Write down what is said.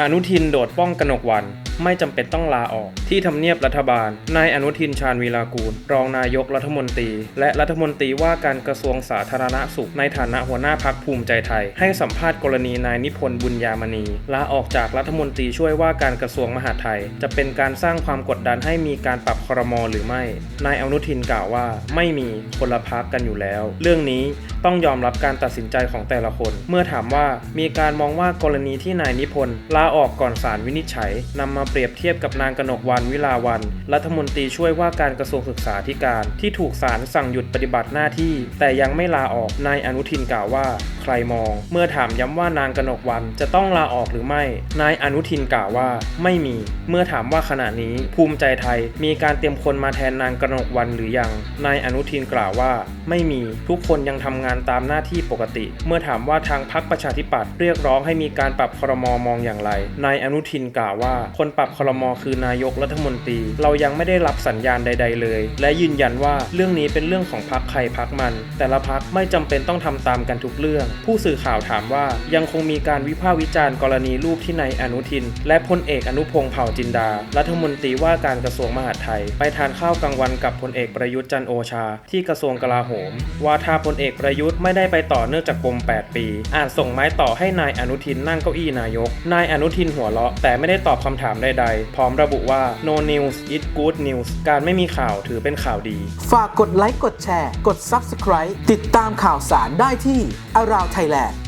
อนุทินโดดป้องกนกวัน ไม่จำเป็นต้องลาออก ที่ทำเนียบรัฐบาล นายอนุทินชาญวีรากูล รองนายกรัฐมนตรี และรัฐมนตรีว่าการกระทรวงสาธารณสุข ในฐานะหัวหน้าพักภูมิใจไทย ให้สัมภาษณ์กรณีนายนิพนธ์บุญญามณีลาออกจากรัฐมนตรีช่วยว่าการกระทรวงมหาดไทย จะเป็นการสร้างความกดดันให้มีการปรับครมอหรือไม่ นายอนุทินกล่าวว่า ไม่มีคนละพักกันอยู่แล้ว เรื่องนี้ต้องยอมรับการตัดสินใจของแต่ละคน เมื่อถามว่ามีการมองว่ากรณีที่นายนิพนธ์ลาออกก่อนศาลวินิจฉัยนำมาเปรียบเทียบกับนางกนกวันวิลาวัน รัฐมนตรีช่วยว่าการกระทรวงศึกษาธิการ ที่ถูกศาลสั่งหยุดปฏิบัติหน้าที่ แต่ยังไม่ลาออกนายอนุทินกล่าวว่า ใครมอง เมื่อถามย้ำว่านางกนกวันจะต้องลาออกหรือไม่ นายอนุทินกล่าวว่า ไม่มี เมื่อถามว่าขณะนี้ภูมิใจไทยมีการเตรียมคนมาแทนนางกนกวันหรือยัง นายอนุทินกล่าวว่า ไม่มีทุกคนยังทำงานตามหน้าที่ปกติ เมื่อถามว่าทางพรรคประชาธิปัตย์เรียกร้องให้มีการปรับครมมองอย่างไร นายอนุทินกล่าวว่าคนปรับครมคือนายกรัฐมนตรี เรายังไม่ได้รับสัญญาณใด ๆ เลย และยืนยันว่าเรื่องนี้เป็นเรื่องของพรรคใครพรรคมัน แต่ละพรรคไม่จำเป็นต้องทำตามกันทุกเรื่อง ผู้สื่อข่าวถามว่า ยังคงมีการวิพากษ์วิจารณ์กรณีรูปที่นายอนุทิน และพลเอกอนุพงษ์เผ่าจินดา รัฐมนตรีว่าการกระทรวงมหาดไทย ไปทานข้าวกลางวันกับพลเอกประยุทธ์จันโอชา ที่กระทรวงกลาโหม ว่าถ้าพลเอกประยุทธ์ไม่ได้ไปต่อเนื่องจากปม 8 ปี อาจส่งไม้ต่อให้นายอนุทินนั่งเก้าอี้นายก นายอนุทินหัวเราะแต่ไม่ได้ตอบคำถามใดๆ พร้อมระบุว่า no news is good news การไม่มีข่าวถือเป็นข่าวดี ฝากกดไลค์กดแชร์ กด Subscribe ติดตามข่าวสารได้ที่ Around Thailand